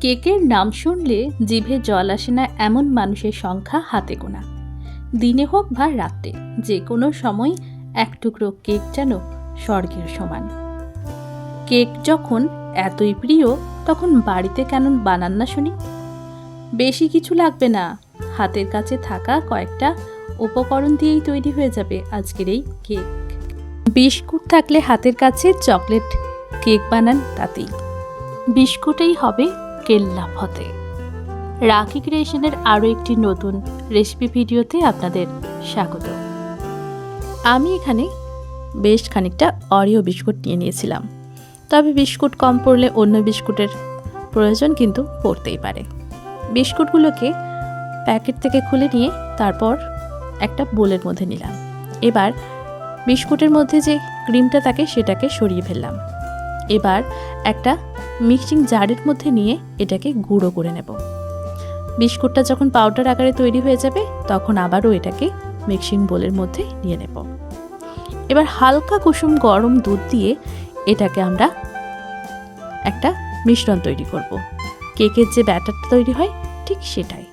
কেকের নাম শুনলে জিভে জল আসে না এমন মানুষের সংখ্যা হাতে গোনা। দিনে হোক বা রাতে যে কোনো সময় এক টুকরো কেক যেন স্বর্গের সমান। কেক যখন এতই প্রিয়, তখন বাড়িতে কেন বানান না শুনি? বেশি কিছু লাগবে না। হাতের কাছে থাকা কয়েকটা উপকরণ দিয়েই তৈরি হয়ে যাবে আজকের এই কেক। বিস্কুট থাকলে হাতের কাছে চকলেট কেক বানান তাতেই। বিস্কুটেই হবে কেল্লা ফতে। রাখি ক্রিয়েশনের আরও একটি নতুন রেসিপি ভিডিওতে আপনাদের স্বাগত। আমি এখানে বেশ খানিকটা অরিও বিস্কুট নিয়ে নিয়েছিলাম। তবে বিস্কুট কম পড়লে অন্য বিস্কুটের প্রয়োজন কিন্তু পড়তেই পারে। বিস্কুটগুলোকে প্যাকেট থেকে খুলে নিয়ে তারপর একটা বোলের মধ্যে নিলাম। এবার বিস্কুটের মধ্যে যে ক্রিমটা থাকে সেটাকে সরিয়ে ফেললাম। এবার একটা মিক্সিং জারের মধ্যে নিয়ে এটাকে গুঁড়ো করে নেব। বিস্কুটটা যখন পাউডার আকারে তৈরি হয়ে যাবে, তখন আবারও এটাকে মিক্সিং বোলের মধ্যে নিয়ে নেব। এবার হালকা কুসুম গরম দুধ দিয়ে এটাকে আমরা একটা মিশ্রণ তৈরি করব। কেকের যে ব্যাটারটা তৈরি হয়, ঠিক সেটাই।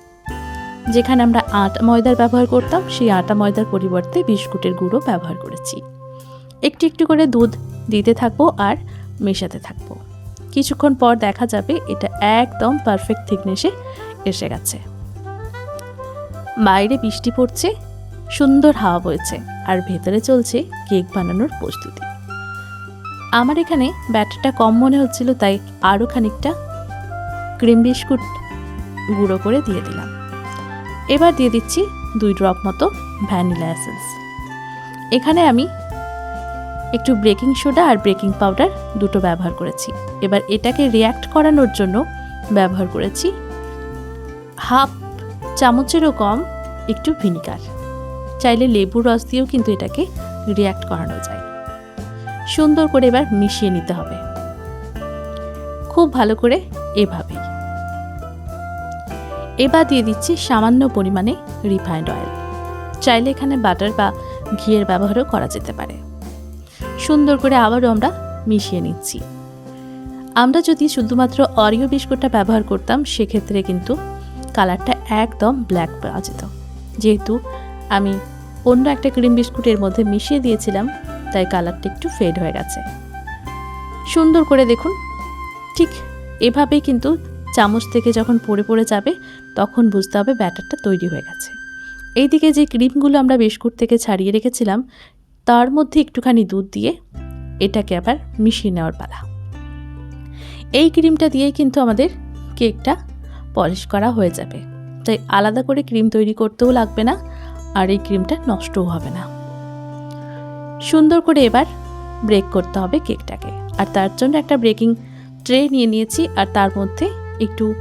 যেখানে আমরা আটা ময়দার ব্যবহার করতাম, সেই আটা ময়দার পরিবর্তে বিস্কুটের গুঁড়ো ব্যবহার করেছি। একটু একটু করে দুধ দিতে থাকব আর মেশাতে থাকব। কিছুক্ষণ পর দেখা যাবে এটা একদম পারফেক্ট থিকনেসে এসে গেছে। বাইরে বৃষ্টি পড়ছে, সুন্দর হাওয়া বইছে, আর ভেতরে চলছে কেক বানানোর প্রস্তুতি। আমার এখানে ব্যাটারটা কম মনে হচ্ছিল, তাই আরও খানিকটা ক্রিম বিস্কুট গুঁড়ো করে দিয়ে দিলাম। এবার দিয়ে দিচ্ছি দুই ড্রপ মতো ভ্যানিলা এসেন্স। এখানে আমি একটু বেকিং সোডা আর বেকিং পাউডার দুটো ব্যবহার করেছি। এবার এটাকে রিয়্যাক্ট করানোর জন্য ব্যবহার করেছি হাফ চামচেরও কম একটু ভিনিগার। চাইলে লেবুর রস দিয়েও কিন্তু এটাকে রিয়্যাক্ট করানো যায়। সুন্দর করে এবার মিশিয়ে নিতে হবে। খুব ভালো করে এভাবেই। এবার দিয়ে দিচ্ছি সামান্য পরিমাণে রিফাইন্ড অয়েল চাইলে এখানে বাটার বা ঘিয়ের ব্যবহারও করা যেতে পারে। সুন্দর করে আবারও আমরা মিশিয়ে নিচ্ছি। আমরা যদি শুধুমাত্র অরিও বিস্কুটটা ব্যবহার করতাম, সেক্ষেত্রে কিন্তু কালারটা একদম ব্ল্যাক পাওয়া যেত। যেহেতু আমি অন্য একটা ক্রিম বিস্কুটের মধ্যে মিশিয়ে দিয়েছিলাম, তাই কালারটা একটু ফেড হয়ে গেছে। সুন্দর করে দেখুন, ঠিক এভাবেই কিন্তু চামচ থেকে যখন পড়ে পড়ে যাবে, তখন বুঝতে হবে ব্যাটারটা তৈরি হয়ে গেছে। এইদিকে যে ক্রিমগুলো আমরা বিস্কুট থেকে ছাড়িয়ে রেখেছিলাম তার মধ্যে একটুখানি দুধ দিয়ে এটাকে আবার মিশিয়ে নেওয়ার পালা। এই ক্রিমটা দিয়েই কিন্তু আমাদের কেকটা পলিশ করা হয়ে যাবে। তাই আলাদা করে ক্রিম তৈরি করতেও লাগবে না আর এই ক্রিমটা নষ্টও হবে না। সুন্দর করে এবার ব্রেক করতে হবে কেকটাকে। আর তার জন্য একটা ব্রেকিং ট্রে নিয়ে নিয়েছি আর তার মধ্যে একটু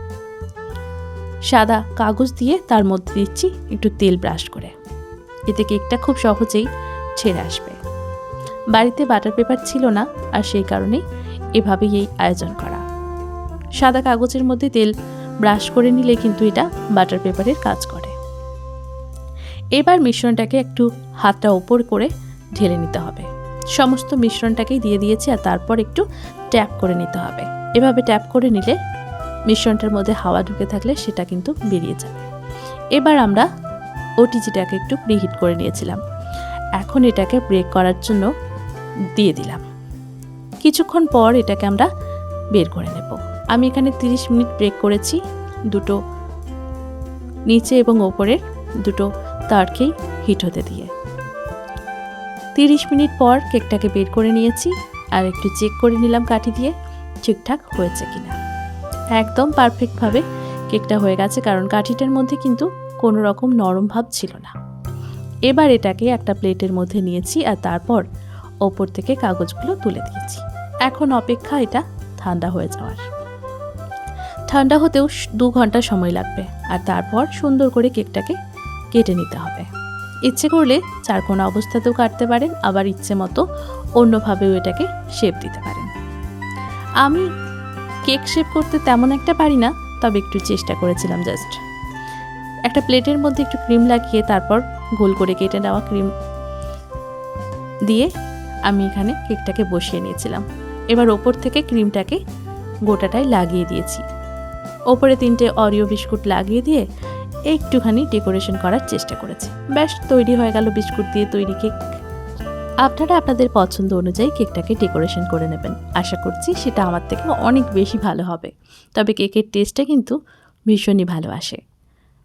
সাদা কাগজ দিয়ে তার মধ্যে দিচ্ছি একটু তেল ব্রাশ করে। এতে কেকটা খুব সহজেই ছেড়ে আসবে। বাড়িতে বাটার পেপার ছিল না, আর সেই কারণেই এভাবেই এই আয়োজন করা। সাদা কাগজের মধ্যে তেল ব্রাশ করে নিলে কিন্তু এটা বাটার পেপারের কাজ করে। এবার মিশ্রণটাকে একটু হাতটা ওপর করে ঢেলে নিতে হবে। সমস্ত মিশ্রণটাকেই দিয়ে দিয়েছি আর তারপর একটু ট্যাপ করে নিতে হবে। এভাবে ট্যাপ করে নিলে মিশ্রণটার মধ্যে হাওয়া ঢুকে থাকলে সেটা কিন্তু বেরিয়ে যাবে। এবার আমরা ওটিজিটাকে একটু প্রিহিট করে নিয়েছিলাম। এখন এটাকে ব্রেক করার জন্য দিয়ে দিলাম। কিছুক্ষণ পর এটাকে আমরা বের করে নেব। আমি এখানে 30 মিনিট ব্রেক করেছি। দুটো নিচে এবং ওপরের দুটো তারকেই হিট হতে দিয়ে। 30 মিনিট পর কেকটাকে বের করে নিয়েছি আর একটু চেক করে নিলাম কাঠি দিয়ে, ঠিকঠাক হয়েছে কিনা। একদম পারফেক্টভাবে কেকটা হয়ে গেছে, কারণ কাঠিটার মধ্যে কিন্তু কোনো রকম নরম ভাব ছিল না। এবার এটাকে একটা প্লেটের মধ্যে নিয়েছি আর তারপর ওপর থেকে কাগজগুলো তুলে দিয়েছি। এখন অপেক্ষা এটা ঠান্ডা হয়ে যাওয়ার। ঠান্ডা হতেও দু ঘণ্টা সময় লাগবে আর তারপর সুন্দর করে কেকটাকে কেটে নিতে হবে। ইচ্ছে করলে চারকোনা অবস্থাতেও কাটতে পারেন, আবার ইচ্ছে মতো অন্যভাবেও এটাকে শেপ দিতে পারেন। আমি কেক শেপ করতে তেমন একটা পারি না, তবে একটু চেষ্টা করেছিলাম জাস্ট একটা প্লেটের মধ্যে একটু ক্রিম লাগিয়ে তারপর গোল করে কেটে নেওয়া ক্রিম দিয়ে আমি এখানে কেকটাকে বসিয়ে নিয়েছিলাম। এবার ওপর থেকে ক্রিমটাকে গোটাটাই লাগিয়ে দিয়েছি। ওপরে তিনটে অরিও বিস্কুট লাগিয়ে দিয়ে একটুখানি ডেকোরেশন করার চেষ্টা করেছি। ব্যাস, তৈরি হয়ে গেল বিস্কুট দিয়ে তৈরি কেক। আপনারা আপনাদের পছন্দ অনুযায়ী কেকটাকে ডেকোরেশন করে নেবেন। আশা করছি সেটা আমার থেকে অনেক বেশি ভালো হবে। তবে কেকের টেস্টটা কিন্তু ভীষণই ভালো আসে।